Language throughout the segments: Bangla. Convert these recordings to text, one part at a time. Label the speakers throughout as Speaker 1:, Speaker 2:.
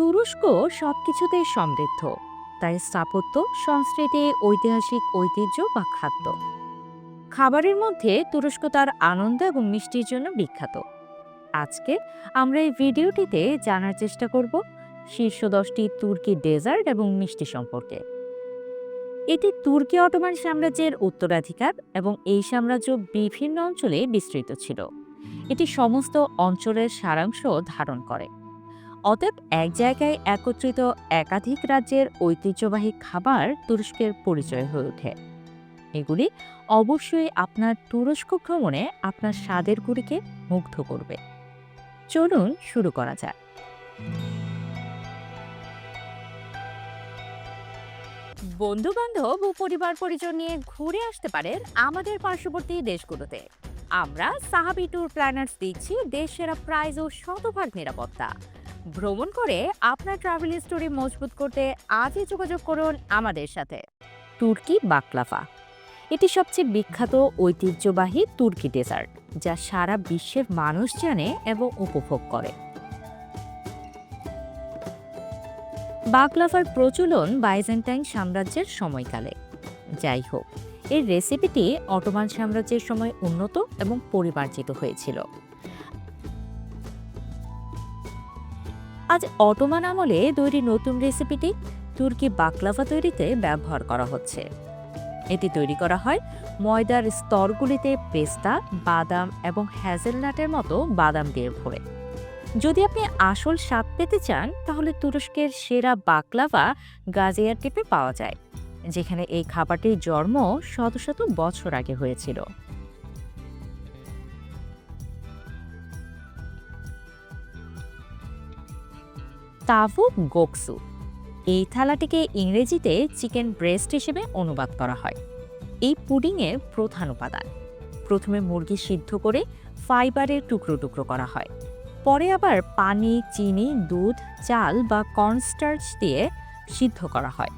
Speaker 1: তুরস্ক সবকিছুতেই সমৃদ্ধ, তাই স্থাপত্য, সংস্কৃতি, ঐতিহাসিক ঐতিহ্য বা খাদ্য। খাবারের মধ্যে তুরস্ক তার আনন্দ এবং মিষ্টির জন্য বিখ্যাত। আজকে আমরা এই ভিডিওটিতে জানার চেষ্টা করব শীর্ষ দশটি তুর্কি ডেজার্ট এবং মিষ্টি সম্পর্কে। এটি তুর্কি অটোমান সাম্রাজ্যের উত্তরাধিকার এবং এই সাম্রাজ্য বিভিন্ন অঞ্চলে বিস্তৃত ছিল। এটি সমস্ত অঞ্চলের সারাংশ ধারণ করে। অতএব এক জায়গায় একত্রিত একাধিক রাজ্যের ঐতিহ্যবাহী খাবার তুরস্কের পরিচয় হয়ে ওঠে। এগুলি অবশ্যই আপনার তুরস্ক ভ্রমণে আপনার স্বাদের গুলিকে মুগ্ধ করবে। চলুন শুরু করা যাক। বন্ধু বান্ধব ও পরিবার পরিজন নিয়ে ঘুরে আসতে পারেন আমাদের পার্শ্ববর্তী দেশগুলোতে। আমরা সাহাবি ট্যুর প্ল্যানার্স দিচ্ছি দেশ সেরা প্রাইজ ও শতভাগ নিরাপত্তা। ভ্রমণ করে আপনার ট্রাভেল স্টোরি মজবুত করতে আজই যোগাযোগ করুন আমাদের সাথে। তুর্কি বাকলাফা। এটি সবচেয়ে বিখ্যাত ঐতিহ্যবাহী তুর্কি ডেজার্ট যা সারা বিশ্বের মানুষ জানে এবং উপভোগ করে। বাকলাফার প্রচলন বাইজেন্টাইন সাম্রাজ্যের সময়কালে। যাই হোক এর রেসিপিটি অটোমান সাম্রাজ্যের সময় উন্নত এবং পরিমার্জিত হয়েছিল। আজ অটোমান আমলে তৈরি নতুন রেসিপিটি তুর্কি বাকলাফা তৈরিতে ব্যবহার করা হচ্ছে। এটি তৈরি করা হয় ময়দার স্তরগুলিতে পেস্তা, বাদাম এবং হ্যাজেলনাটের মতো বাদাম দিয়ে ভরে। যদি আপনি আসল স্বাদ পেতে চান, তাহলে তুরস্কের সেরা বাকলাভা গাজিয়ারটেপে পাওয়া যায়, যেখানে এই খাবারটির জন্ম শত শত বছর আগে হয়েছিল। তাভু গোকসু। এই থালাটিকে ইংরেজিতে চিকেন ব্রেস্ট হিসেবে অনুবাদ করা হয়। এই পুডিংয়ের প্রধান উপাদান। প্রথমে মুরগি সিদ্ধ করে ফাইবারের টুকরো টুকরো করা হয়। পরে আবার পানি, চিনি, দুধ, চাল বা কর্নস্টার্চ দিয়ে সিদ্ধ করা হয়।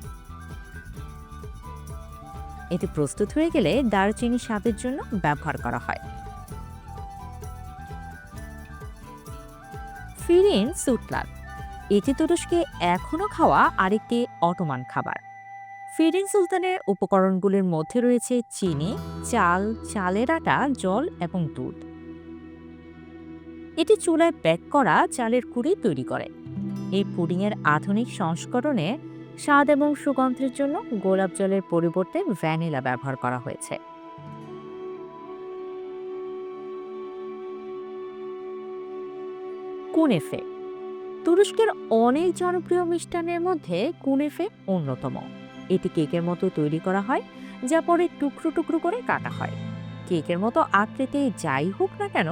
Speaker 1: এটি প্রস্তুত হয়ে গেলে দারুচিনি স্বাদের জন্য ব্যবহার করা হয়। ফিরিন সুটলাদ এটি তুরস্কে এখনও খাওয়া আরেকটি অটোমান খাবার। ফিরিন সুলতানের উপকরণগুলির মধ্যে রয়েছে চিনি, চাল, চালের আটা, জল এবং দুধ। এটি চুলায় প্যাক করা চালের কুড়ি তৈরি করে। এই পুডিংয়ের আধুনিক সংস্করণে স্বাদ এবং সুগন্ধের জন্য গোলাপ জলের পরিবর্তে ভ্যানিলা ব্যবহার করা হয়েছে। কুনেফে তুরস্কের অনেক জনপ্রিয় মিষ্টান্নের মধ্যে কুনেফে অন্যতম। এটি কেকের মতো তৈরি করা হয়, যা পরে টুকরো টুকরো করে কাটা হয়। কেকের মতো আকৃতি যাই হোক না কেন,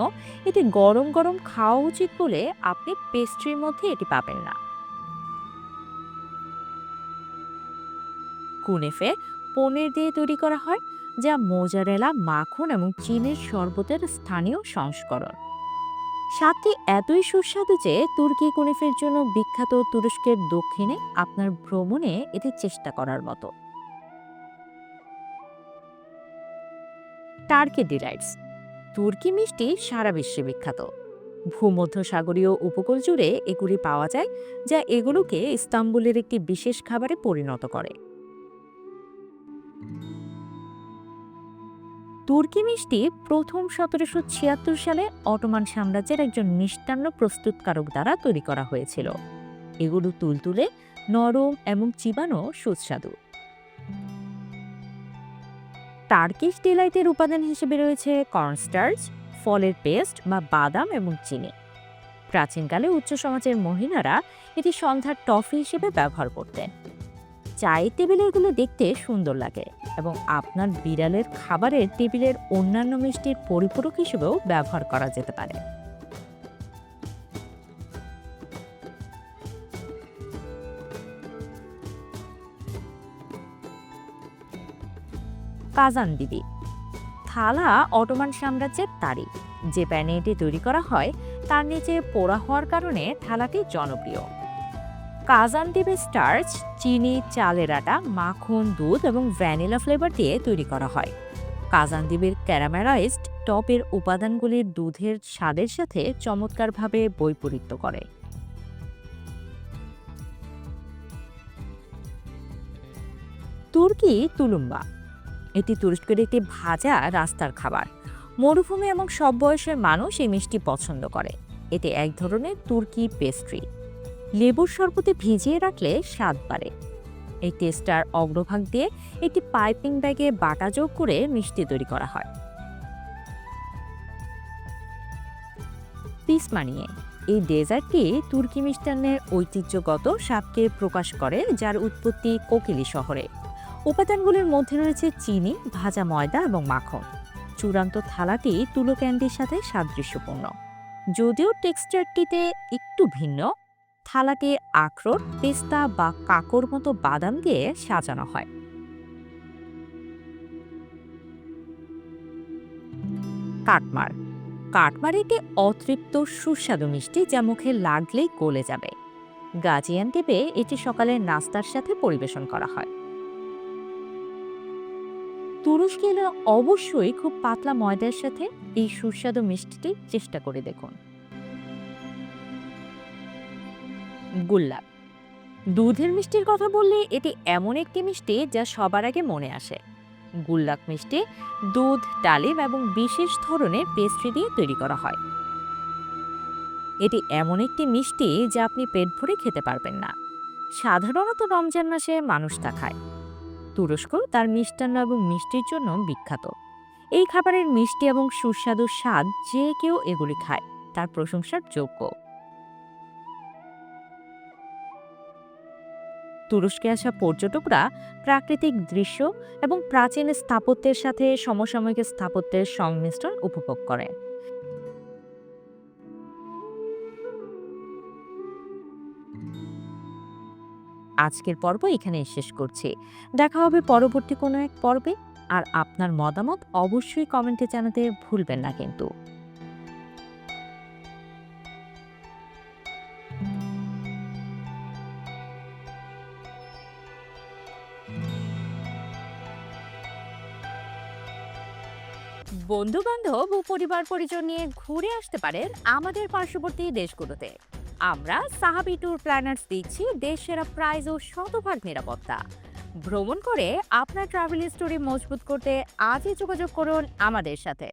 Speaker 1: এটি গরম গরম খাওয়া উচিত বলে আপনি পেস্ট্রির মধ্যে এটি পাবেন না। কুনেফে পনির দিয়ে তৈরি করা হয়, যা মোজারেলা, মাখন এবং চীনের শরবতের স্থানীয় সংস্করণ। স্বাদটি এতই সুস্বাদু যে তুর্কি কুনিফের জন্য বিখ্যাত তুরস্কের দক্ষিণে আপনার ভ্রমণে এটি চেষ্টা করার মতো। Turkey delights. তুর্কি মিষ্টি সারা বিশ্বে বিখ্যাত। ভূমধ্যসাগরীয় উপকূল জুড়ে এগুলি পাওয়া যায়, যা এগুলোকে ইস্তাম্বুলের একটি বিশেষ খাবারে পরিণত করে। তুর্কি মিষ্টি প্রথম সতেরোশো ছিয়াত্তর সালে অটোমান সাম্রাজ্যের একজন মিষ্টান্ন প্রস্তুতকারক দ্বারা তৈরি করা হয়েছিল। এগুলো তুলতুলে নরম এবং চিবানো সুস্বাদু। টার্কিশ ডিলাইটের উপাদান হিসেবে রয়েছে কর্নস্টার্চ, ফলের পেস্ট বা বাদাম এবং চিনি। প্রাচীনকালে উচ্চ সমাজের মহিলারা এটি সন্ধ্যার টফি হিসেবে ব্যবহার করতেন। চায়ের টেবিলে এগুলো দেখতে সুন্দর লাগে এবং আপনার বিড়ালের খাবারের টেবিলের অন্যান্য মিষ্টির পরিপূরক হিসেবেও ব্যবহার করা যেতে পারে। কাজান দিদি থালা অটোমান সাম্রাজ্যের তারি যে প্যানে এটি তৈরি করা হয়, তার নিচে পোড়া হওয়ার কারণে থালাটি জনপ্রিয়। কাজান দ্বীপে স্টার্চ, চিনি, চালের আটা, মাখন, দুধ এবং ভ্যানিলা ফ্লেভার দিয়ে তৈরি করা হয়। কাজান দ্বীপের ক্যারামেলাইজড টপের উপাদানগুলির দুধের স্বাদের সাথে চমৎকারভাবে বৈপরীত্য করে। তুর্কি তুলুম্বা। এটি তুরস্কের একটি ভাজা রাস্তার খাবার। মরুভূমি এবং সব বয়সের মানুষ এই মিষ্টি পছন্দ করে। এটি এক ধরনের তুর্কি পেস্ট্রি লেবুর শরবতে ভিজিয়ে রাখলে স্বাদ বাড়ে। এই টেস্টার অগ্রভাগ দিয়ে একটি পাইপিং ব্যাগে বাটা যোগ করে মিষ্টি তৈরি করা হয়। পিস মানিয়ে এই ডেজার্টটি তুর্কি মিষ্টান্নের ঐতিহ্যগত স্বাদকে প্রকাশ করে, যার উৎপত্তি কোকিলি শহরে। উপাদানগুলির মধ্যে রয়েছে চিনি, ভাজা ময়দা এবং মাখন। চূড়ান্ত থালাটি তুলো ক্যান্ডির সাথে সাদৃশ্যপূর্ণ। যদিও টেক্সচারটিতে একটু ভিন্ন থালাটি আখরোট, পেস্তা বা কাকর মতো বাদাম দিয়ে সাজানো হয়। কাটমার। কাটমার একটি অতৃপ্ত সুস্বাদু মিষ্টি যা মুখে লাগলেই গলে যাবে। গাজিয়ান্টেপে এটি সকালের নাস্তার সাথে পরিবেশন করা হয়। তুরস্কে এলে অবশ্যই খুব পাতলা ময়দার সাথে এই সুস্বাদু মিষ্টিটি চেষ্টা করে দেখুন। গুল্লাব দুধের মিষ্টির কথা বললে এটি এমন একটি মিষ্টি যা সবার আগে মনে আসে। গুল্লাক মিষ্টি দুধ, ডালিম এবং বিশেষ ধরনের পেস্ট্রি দিয়ে তৈরি করা হয়। এটি এমন একটি মিষ্টি যা আপনি পেট ভরে খেতে পারবেন না। সাধারণত রমজান মাসে মানুষ তা খায়। তুরস্ক তার মিষ্টান্ন এবং মিষ্টির জন্য বিখ্যাত। এই খাবারের মিষ্টি এবং সুস্বাদু স্বাদ যে কেউ এগুলি খায়, তার প্রশংসার যোগ্য। তুরস্কে আসা পর্যটকরা প্রাকৃতিক দৃশ্য এবং প্রাচীন স্থাপত্যের সাথে সমসাময়িক স্থাপত্যের সংমিশ্রণ উপভোগ করেন আজকের পর্ব এখানে শেষ করছি। দেখা হবে পরবর্তী কোনো এক পর্বে। আর আপনার মতামত অবশ্যই কমেন্টে জানাতে ভুলবেন না কিন্তু। বন্ধু বান্ধব ও পরিবার পরিজন নিয়ে ঘুরে আসতে পারেন আমাদের পার্শ্ববর্তী দেশগুলোতে। আমরা সাহাবি ট্যুর প্ল্যানার্স দিচ্ছি দেশেরা প্রাইজ ও শতভাগ নিরাপত্তা। ভ্রমণ করে আপনার ট্রাভেল স্টোরি মজবুত করতে আজই যোগাযোগ করুন আমাদের সাথে।